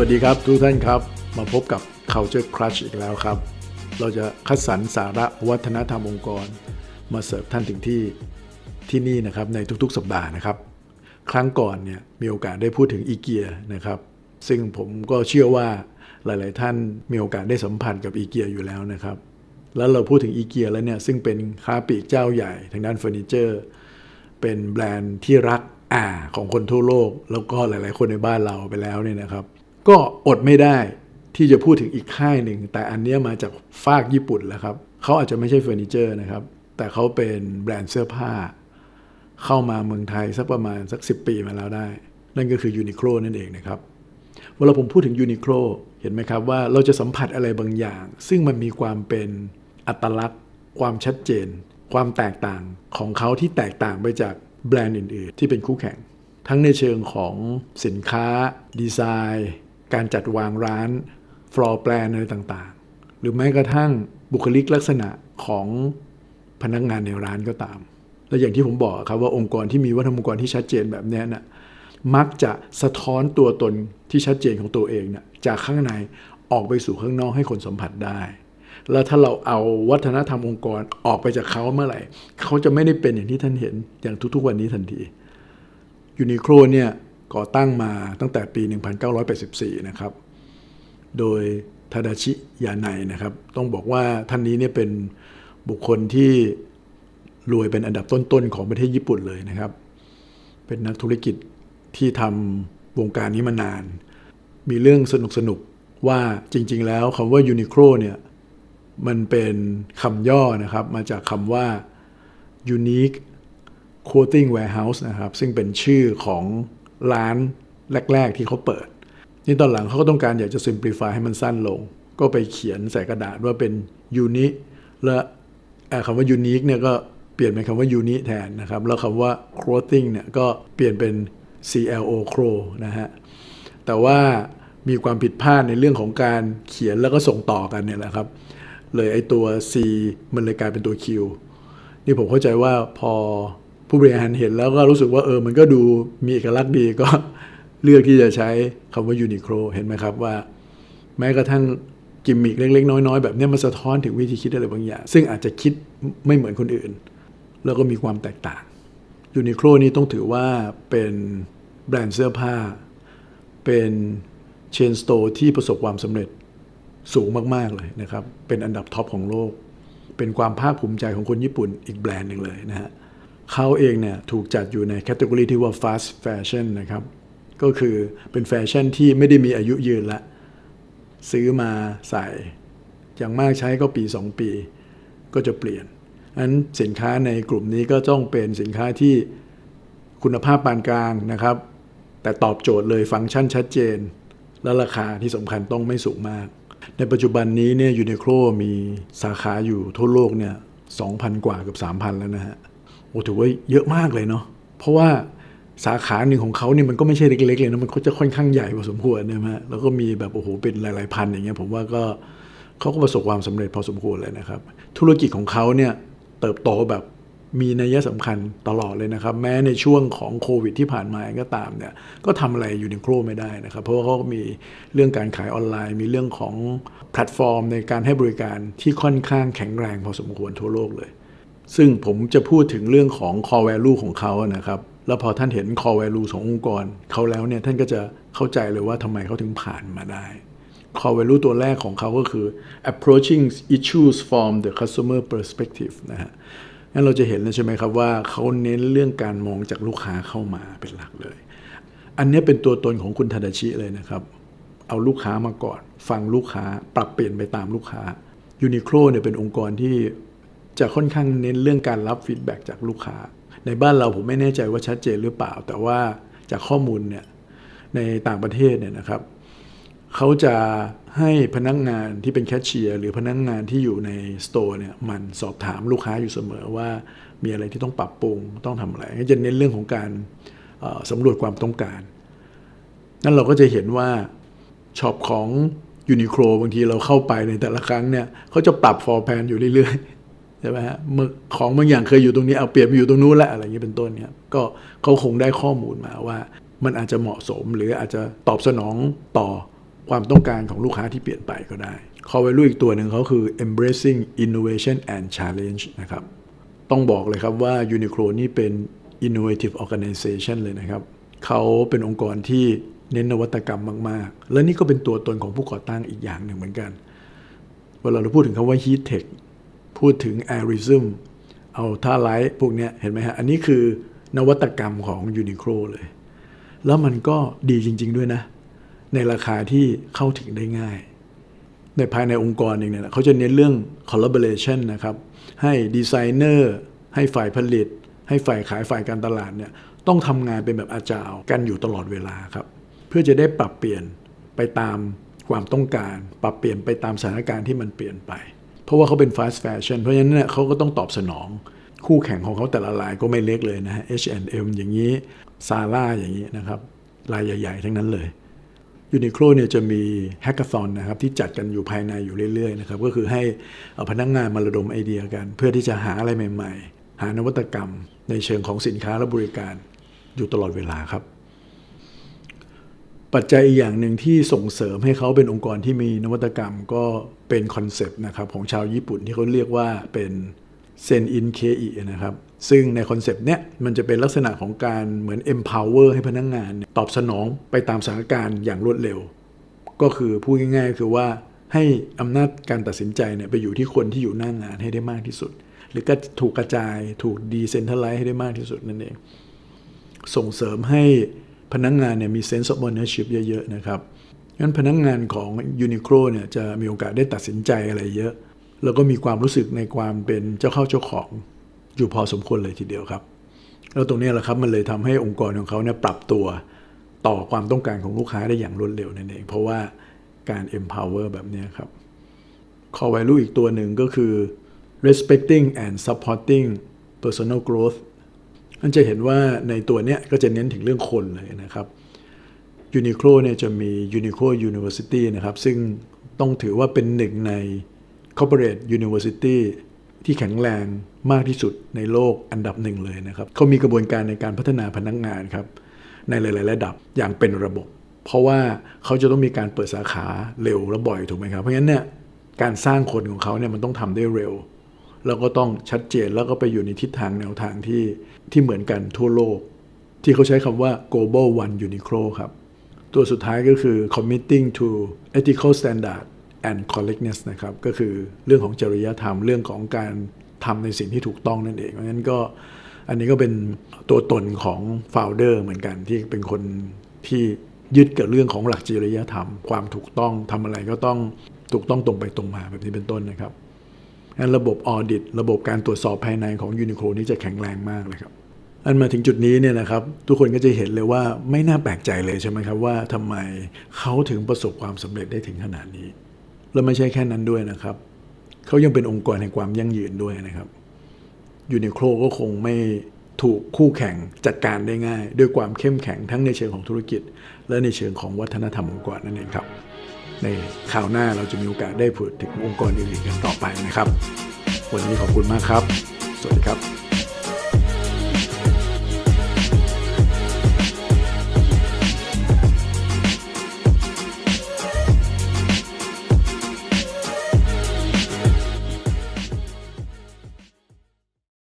วัสดีครับทุกท่านครับ มาพบกับ Culture Crush อีกแล้วครับ เราจะคัดสรรสาระวัฒนธรรมองค์กร มาเสิร์ฟท่านถึงที่ที่นี่นะครับในทุกๆ สัปดาห์นะครับ ครั้งก่อนเนี่ยมีโอกาสได้พูดถึงอีเกียนะครับ ซึ่งผมก็เชื่อว่าหลาย ๆ ท่านมีโอกาสได้สัมผัสกับอีเกียอยู่แล้วนะครับ แล้วเราพูดถึงอีเกียแล้วเนี่ยซึ่งเป็นค้าปลีกเจ้าใหญ่ทางด้านเฟอร์นิเจอร์เป็นแบรนด์ที่รักอ่าของคนทั่วโลก แล้วก็หลาย ๆ คนในบ้านเราไปแล้วเนี่ยนะครับ ก็อดไม่ได้ที่จะพูดถึงอีกค่ายหนึ่ง แต่อันนี้มาจากฟากญี่ปุ่นแล้วครับเขาอาจจะไม่ใช่เฟอร์นิเจอร์นะครับ แต่เขาเป็นแบรนด์เสื้อผ้า เข้ามาเมืองไทยสักประมาณสัก 10 ปีมาแล้วได้ นั่นก็คือยูนิโคลนั่นเองนะครับเวลาผมพูดถึงยูนิโคลเห็นไหมครับว่าเราจะสัมผัสอะไรบางอย่าง ซึ่งมันมีความเป็นอัตลักษณ์ ความชัดเจน ความแตกต่างของเขาที่แตกต่างไปจากแบรนด์อื่น ๆ ที่เป็นคู่แข่ง ทั้งในเชิงของสินค้า ดีไซน์ การจัดวางร้าน ฟลอร์แปลนอะไรต่างๆ หรือแม้กระทั่งบุคลิกลักษณะของพนักงานในร้านก็ตาม และอย่างที่ผมบอกครับว่าองค์กรที่มีวัฒนธรรมองค์กรที่ชัดเจนแบบนี้นะมักจะสะท้อนตัวตนที่ชัดเจนของตัวเองน่ะจากข้างในออกไปสู่ข้างนอกให้คนสัมผัสได้ แล้วถ้าเราเอาวัฒนธรรมองค์กรออกไปจากเขาเมื่อไหร่ เขาจะไม่ได้เป็นอย่างที่ท่านเห็นอย่างทุกๆวันนี้ทันทียูนิโคลเนี่ย ก่อตั้งมาตั้งแต่ปี 1984 นะครับ โดยทาดาชิยาไนนะครับ ต้องบอกว่าท่านนี้เนี่ยเป็นบุคคลที่รวยเป็นอันดับต้นๆของประเทศญี่ปุ่นเลยนะครับ เป็นนักธุรกิจที่ทำวงการนี้มานาน มีเรื่องสนุกๆว่าจริงๆ แล้วคำว่ายูนิโคลเนี่ยมันเป็นคำย่อนะครับ มาจากคำว่า Unique Clothing Warehouse นะครับ ซึ่งเป็นชื่อของ ร้านแรก ๆ ที่เขาเปิด นี่ตอนหลังเขาก็ต้องการอยากจะ simplify ให้มันสั้นลง ก็ไปเขียนใส่กระดาษว่าเป็น Uni และคำว่า Unique เนี่ยก็เปลี่ยนเป็นคำว่า Uni แทนนะครับ แล้วคำว่า Clothing เนี่ยก็เปลี่ยนเป็น CLO Cro นะฮะ แต่ว่ามีความผิดพลาดในเรื่องของการเขียนแล้วก็ส่งต่อกันเนี่ยแหละครับ เลยไอตัว C มันเลยกลายเป็นตัว Q นี่ผมเข้าใจว่าพอ ผู้บริหารเห็นแล้วก็รู้สึกว่าเออมันก็ดูมีเอกลักษณ์ดีก็เลือกที่จะใช้คำว่ายูนิโคลเห็นไหมครับว่า แม้กระทั่งกิมมิคเล็ก ๆ น้อย ๆ แบบนี้มันสะท้อนถึงวิธีคิดอะไรบางอย่าง ซึ่งอาจจะคิดไม่เหมือนคนอื่น แล้วก็มีความแตกต่างยูนิโคลนี่ต้องถือว่าเป็นแบรนด์เสื้อผ้า เป็นเชนสโตร์ที่ประสบความสำเร็จสูงมาก ๆ เลยนะครับ เป็นอันดับท็อปของโลก เป็นความภาคภูมิใจของคนญี่ปุ่นอีกแบรนด์หนึ่งเลยนะฮะ เขาเองเนี่ยถูกจัดอยู่ในแคตตากรีที่ว่า fast fashion นะครับ ก็คือเป็นแฟชั่นที่ไม่ได้มีอายุยืนละ ซื้อมาใส่ อย่างมากใช้ก็ปี 2 ปี ก็จะเปลี่ยนอันสินค้าในกลุ่มนี้ก็ต้องเป็นสินค้าที่คุณภาพปานกลางนะครับ แต่ตอบโจทย์เลยฟังก์ชันชัดเจน และราคาที่สำคัญต้องไม่สูงมาก ในปัจจุบันนี้เนี่ยยูนิโคลมีสาขาอยู่ทั่วโลกเนี่ย2,000 กว่าเกับ 3,000 แล้วนะฮะ โอ้ถือว่าเยอะมากเลยเนาะเพราะว่าสาขาหนึ่งของเขาเนี่ยมันก็ไม่ใช่เล็กๆเลยนะมันก็จะค่อนข้างใหญ่พอสมควรนะฮะแล้วก็มีแบบโอ้โหเป็นหลายๆพันอย่างเงี้ยผมว่าก็เขาก็ประสบความสำเร็จพอสมควรเลยนะครับ ธุรกิจของเขาเนี่ยเติบโตแบบมีนัยสำคัญตลอดเลยนะครับ แม้ในช่วงของโควิดที่ผ่านมาก็ตามเนี่ยก็ทำอะไรอยู่ในโครไม่ได้นะครับ เพราะว่าเขามีเรื่องการขายออนไลน์ มีเรื่องของแพลตฟอร์ม ในการให้บริการที่ค่อนข้างแข็งแรงพอสมควรทั่วโลกเลย ซึ่งผมจะพูดถึงเรื่องของ core value ของเขานะครับ แล้วพอท่านเห็น core value ขององค์กรเขาแล้วเนี่ยท่านก็จะเข้าใจเลยว่าทำไมเขาถึงผ่านมาได้ core value ตัวแรกของเขาก็คือ approaching issues from the customer perspective นะฮะงั้นเราจะเห็นเลยใช่ไหมครับว่าเขาเน้นเรื่องการมองจากลูกค้าเข้ามาเป็นหลักเลย อันนี้เป็นตัวตนของคุณทาดาชิเลยนะครับ เอาลูกค้ามาก่อน ฟังลูกค้าปรับเปลี่ยนไปตามลูกค้ายูนิโคลเนี่ยเป็นองค์กรที่ จะค่อนข้างเน้นเรื่องการรับฟีดแบ็กจากลูกค้า ในบ้านเราผมไม่แน่ใจว่าชัดเจนหรือเปล่า แต่ว่าจากข้อมูลเนี่ยในต่างประเทศเนี่ยนะครับเขาจะให้พนักงงานที่เป็นแคชเชียร์หรือพนักงงานที่อยู่ในสโตร์เนี่ยมันสอบถามลูกค้าอยู่เสมอว่ามีอะไรที่ต้องปรับปรุงต้องทำอะไรจะเน้นเรื่องของการสำรวจความต้องการนั่นเราก็จะเห็นว่าช็อปของยูนิโคลบางทีเราเข้าไปในแต่ละครั้งเนี่ยเขาจะปรับฟอร์แพนอยู่เรื่อยๆ ช่ไหมฮะของบางอย่างเคยอยู่ตรงนี้เอาเปลี่ยนไปอยู่ตรงนู้นแล้วอะไรอย่างนี้เป็นต้นเนี่ยก็เขาคงได้ข้อมูลมาว่ามันอาจจะเหมาะสมหรืออาจจะตอบสนองต่อความต้องการของลูกค้าที่เปลี่ยนไปก็ได้ core value อีกตัวหนึ่งเขาคือ embracing innovation and challenge นะครับ ต้องบอกเลยครับว่า Uniqlo นี่เป็น innovative organization เลยนะครับ เขาเป็นองค์กรที่เน้นนวัตกรรมมาก ๆ และนี่ก็เป็นตัวตนของผู้ก่อตั้งอีกอย่างหนึ่งเหมือนกัน เวลาเราพูดถึงคำว่า heat tech พูดถึง airism เอาท่าไลท์พวกนี้เห็นไหมฮะ อันนี้คือนวัตกรรมของ Uniqlo เลย แล้วมันก็ดีจริง ๆ ด้วยนะ ในราคาที่เข้าถึงได้ง่าย ในภายในองค์กรเองเนี่ยเขาจะเน้นเรื่อง collaboration นะครับ ให้ดีไซเนอร์ให้ฝ่ายผลิต ให้ฝ่ายขายฝ่ายการตลาดเนี่ยต้องทำงานเป็นแบบอาจารย์กันอยู่ตลอดเวลาครับ เพื่อจะได้ปรับเปลี่ยนไปตามความต้องการ ปรับเปลี่ยนไปตามสถานการณ์ที่มันเปลี่ยนไป เพราะว่าเขาเป็น fast fashion เพราะฉะนั้นเนี่ยเขาก็ต้องตอบสนอง คู่แข่งของเขาแต่ละรายก็ไม่เล็กเลยนะฮะ H&M อย่างนี้ซาร่าอย่างนี้นะครับรายใหญ่ ๆ ทั้งนั้นเลยยูนิโคลเนี่ยจะมีแฮกเกอร์ o อนนะครับที่จัดกันอยู่ภายในอยู่เรื่อยๆนะครับก็คือให้เอาพนักงงานมาระดมไอเดียกัน เพื่อที่จะหาอะไรใหม่ ๆ หานวัตกรรม ในเชิงของสินค้าและบริการอยู่ตลอดเวลาครับ ปัจจัยอีกอย่างหนึ่งที่ส่งเสริมให้เขาเป็นองค์กรที่มีนวัตกรรมก็เป็นคอนเซปต์นะครับของชาวญี่ปุ่นที่เขาเรียกว่าเป็นเซนอินเคอีนะครับ ซึ่งในคอนเซปต์เนี้ยมันจะเป็นลักษณะของการเหมือน empower ให้พนักงงาน ตอบสนองไปตามสถานการณ์อย่างรวดเร็ว ก็คือพูดง่ายๆ คือว่าให้อำนาจการตัดสินใจเนี่ยไปอยู่ที่คนที่อยู่หน้างงานให้ได้มากที่สุด หรือก็ถูกกระจายถูกดีเซนทัลไลซ์ให้ได้มากที่สุดนั่นเอง ส่งเสริมให้ พนักงงานเนี่ยมี sense of ownership เยอะ ๆ นะครับงั้นพนักงงานของ Uniqlo เนี่ยจะมีโอกาสได้ตัดสินใจอะไรเยอะ แล้วก็มีความรู้สึกในความเป็นเจ้าเข้าเจ้าของอยู่พอสมควรเลยทีเดียวครับ แล้วตรงนี้แหละครับมันเลยทำให้องค์กรของเขาเนี่ยปรับตัวต่อความต้องการของลูกค้าได้อย่างรวดเร็วนั่นเอง เพราะว่าการ empower แบบนี้ครับ core value อีกตัวหนึ่งก็คือ respecting and supporting personal growth มันจะเห็นว่าในตัวเนี้ยก็จะเน้นถึงเรื่องคนเลยนะครับ Uniqlo เนี่ยจะมี Uniqlo University นะครับ ซึ่งต้องถือว่าเป็นหนึ่งใน corporate university ที่แข็งแรงมากที่สุดในโลกอันดับหนึ่งเลยนะครับเขามีกระบวนการในการพัฒนาพนักงานครับ ในหลาย ๆ ระดับอย่างเป็นระบบ เพราะว่าเขาจะต้องมีการเปิดสาขาเร็วและบ่อยถูกไหมครับ เพราะฉะนั้นเนี่ยการสร้างคนของเขาเนี่ยมันต้องทำได้เร็ว แล้วก็ต้องชัดเจนแล้วก็ไปอยู่ในทิศทางแนวทางที่ที่เหมือนกันทั่วโลก ที่เขาใช้คำว่า global one Uniqlo ครับ ตัวสุดท้ายก็คือ committing to ethical standard and correctness นะครับ ก็คือเรื่องของจริยธรรมเรื่องของการทำในสิ่งที่ถูกต้องนั่นเองเพราะฉะนั้นก็อันนี้ก็เป็นตัวตนของ founder เหมือนกันที่เป็นคนที่ยึดกับเรื่องของหลักจริยธรรม ความถูกต้องทำอะไรก็ต้องถูกต้องตรงไปตรงมาแบบนี้เป็นต้นนะครับ ระบบออดิตระบบการตรวจสอบภายในของยูนิโคลนี่จะแข็งแรงมากเลยครับอันมาถึงจุดนี้เนี่ยนะครับทุกคนก็จะเห็นเลยว่าไม่น่าแปลกใจเลยใช่ไหมครับว่าทำไมเขาถึงประสบความสำเร็จได้ถึงขนาดนี้ แล้วไม่ใช่แค่นั้นด้วยนะครับเขายังเป็นองค์กรแห่งความยั่งยืนด้วยนะครับยูนิโคลก็คงไม่ถูกคู่แข่งจัดการได้ง่าย ด้วยความเข้มแข็งทั้งในเชิงของธุรกิจ และในเชิงของวัฒนธรรมองค์กรนั่นเองครับ ในข่าวหน้าเราจะมีโอกาสได้พูดถึงองค์กรอื่นๆกันต่อไปนะครับ วันนี้ขอบคุณมากครับ สวัสดีครับ